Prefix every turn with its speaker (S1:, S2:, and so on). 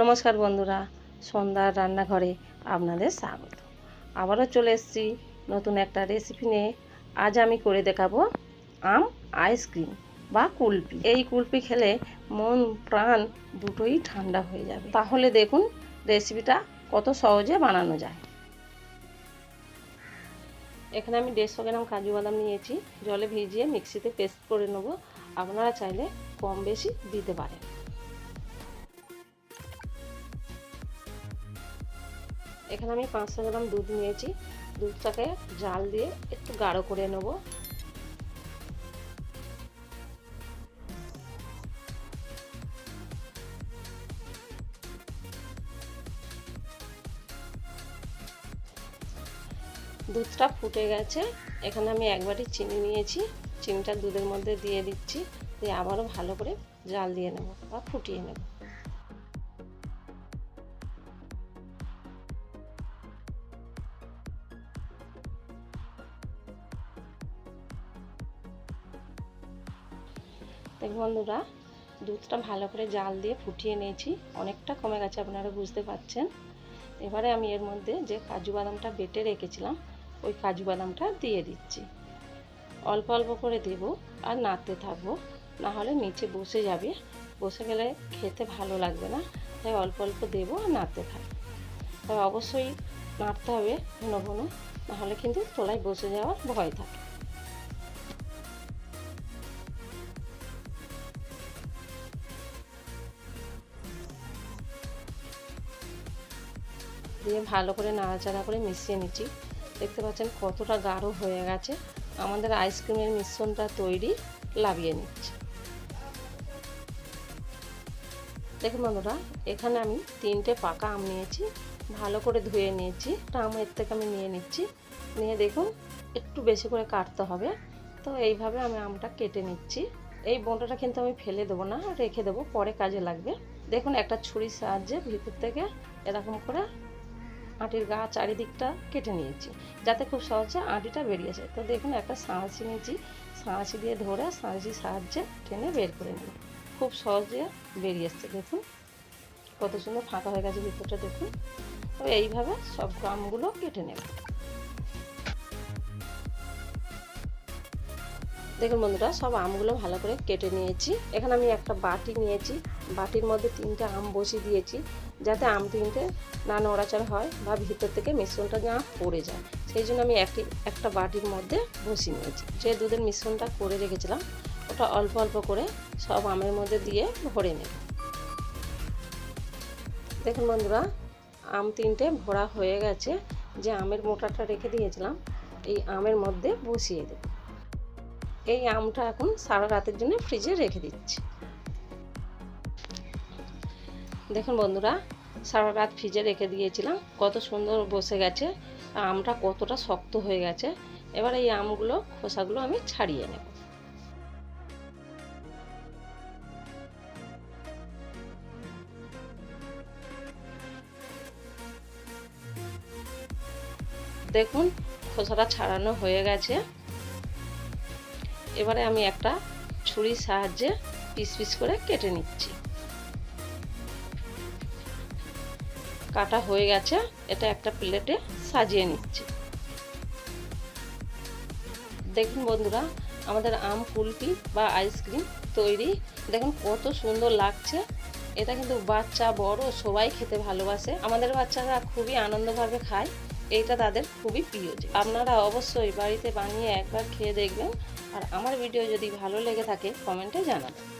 S1: নমস্কার বন্ধুরা, সন্ধ্যার রান্নাঘরে আপনাদের স্বাগত। আবারও চলে এসেছি নতুন একটা রেসিপি নিয়ে। আজ আমি করে দেখাবো আম আইসক্রিম বা কুলপি। এই কুলপি খেলে মন, প্রাণ দুটোই ঠান্ডা হয়ে যাবে। তাহলে দেখুন রেসিপিটা কত সহজে বানানো যায়। এখানে আমি দেড়শো গ্রাম কাজু বাদাম নিয়েছি। জলে ভিজিয়ে মিক্সিতে পেস্ট করে নেব। আপনারা চাইলে কম বেশি দিতে পারেন। এখানে আমি পাঁচশো গ্রাম দুধ নিয়েছি। দুধটাকে জাল দিয়ে একটু গাঢ় করে নেব। দুধটা ফুটে গেছে। এখানে আমি এক বাটি চিনি নিয়েছি। চিনিটা দুধের মধ্যে দিয়ে দিচ্ছি। দিয়ে আবারও ভালো করে জাল দিয়ে নেব বা ফুটিয়ে নেব। দেখুন বন্ধুরা, দুধটা ভালো করে জাল দিয়ে ফুটিয়ে নিয়েছি। অনেকটা কমে গেছে, আপনারা বুঝতে পারছেন। এবারে আমি এর মধ্যে যে কাজু বাদামটা বেটে রেখেছিলাম, ওই কাজু বাদামটা দিয়ে দিচ্ছি। অল্প অল্প করে দেব আর নাড়তে থাকব। না হলে নিচে বসে যাবে। বসে গেলে খেতে ভালো লাগবে না, তাই অল্প অল্প দেবো আর নাড়তে থাকব। তবে অবশ্যই নাড়তে হবে ঘন ঘন নাহলে কিন্তু তোলায় বসে যাওয়ার ভয় থাকে। দিয়ে ভালো করে নাড়াচাড়া করে মিশিয়ে নিচ্ছি। দেখতে পাচ্ছেন কতটা গাঢ় হয়ে গেছে। আমাদের আইসক্রিমের মিশ্রণটা তৈরি লাভিয়ে নিচ্ছি। দেখুন বন্ধুরা, এখানে আমি তিনটে পাকা আম নিয়েছি, ভালো করে ধুয়ে নিয়েছি। আম এর থেকে আমি নিয়ে নিচ্ছি। নিয়ে দেখুন, একটু বেশি করে কাটতে হবে। তো এইভাবে আমি আমটা কেটে নিচ্ছি। এই বোঁটাটা কিন্তু আমি ফেলে দেবো না, রেখে দেবো, পরে কাজে লাগবে। দেখুন, একটা ছুরির সাহায্যে ভিতর থেকে এরকম করে আটির গা চারিদিকটা কেটে নিয়েছি। যাতে খুব সহজে আটিটা বেরিয়ে যায়। তো দেখুন, একটা সাঁচি নিয়েছি। সাঁচি দিয়ে ধরে সাঁচির সাহায্যে টেনে বের করে নিই। খুব সহজে বেরিয়ে এসছে দেখুন, কত সুন্দর ফাঁকা হয়ে গেছে ভিতরটা। দেখুন, তো এইভাবে সব গ্রামগুলো কেটে নেব। দেখুন বন্ধুরা, সব আমগুলো ভালো করে কেটে নিয়েছি। এখানে আমি একটা বাটি নিয়েছি। বাটির মধ্যে তিনটে আম বসিয়ে দিয়েছি, যাতে আম তিনটে না নড়াচড়া হয় বা ভিতর থেকে মিশ্রণটা না পড়ে যায়। সেই জন্য আমি একটি, একটা বাটির মধ্যে বসিয়ে নিয়েছি। যে দুধের মিশ্রণটা করে রেখেছিলাম, ওটা অল্প অল্প করে সব আমের মধ্যে দিয়ে ভরে নেব। দেখুন বন্ধুরা, আম তিনটে ভরা হয়ে গেছে। যে আমের মোটাটা রেখে দিয়েছিলাম, এই আমের মধ্যে বসিয়ে দেব। এই আমটা এখন সারা রাতের জন্য ফ্রিজে রেখে দিচ্ছি। দেখুন বন্ধুরা, সারা রাত ফ্রিজে রেখে দিয়েছিলাম, কত সুন্দর বসে গেছে আমটা কতটা শক্ত হয়ে গেছে। এবার এই আমগুলো, খোসাগুলো আমি ছাড়িয়ে নেব। দেখুন, খোসাটা ছাড়ানো হয়ে গেছে। এবারে আমি একটা ছুরির সাহায্যে পিস পিস করে কেটে নিচ্ছি। কাটা হয়ে গেছে, এটা একটা প্লেটে সাজিয়ে নিচ্ছি। দেখুন বন্ধুরা, আমাদের আম কুলপি বা আইসক্রিম তৈরি। দেখুন কত সুন্দর লাগছে। এটা কিন্তু বাচ্চা বড়, সবাই খেতে ভালোবাসে। আমাদের বাচ্চারা খুবই আনন্দভাবে খায়। এইটা তাদের খুবই প্রিয় আপনারা অবশ্যই বাড়িতে বানিয়ে একবার খেয়ে দেখবেন। আর আমার ভিডিও যদি ভালো লেগে থাকে, কমেন্টে জানাবেন।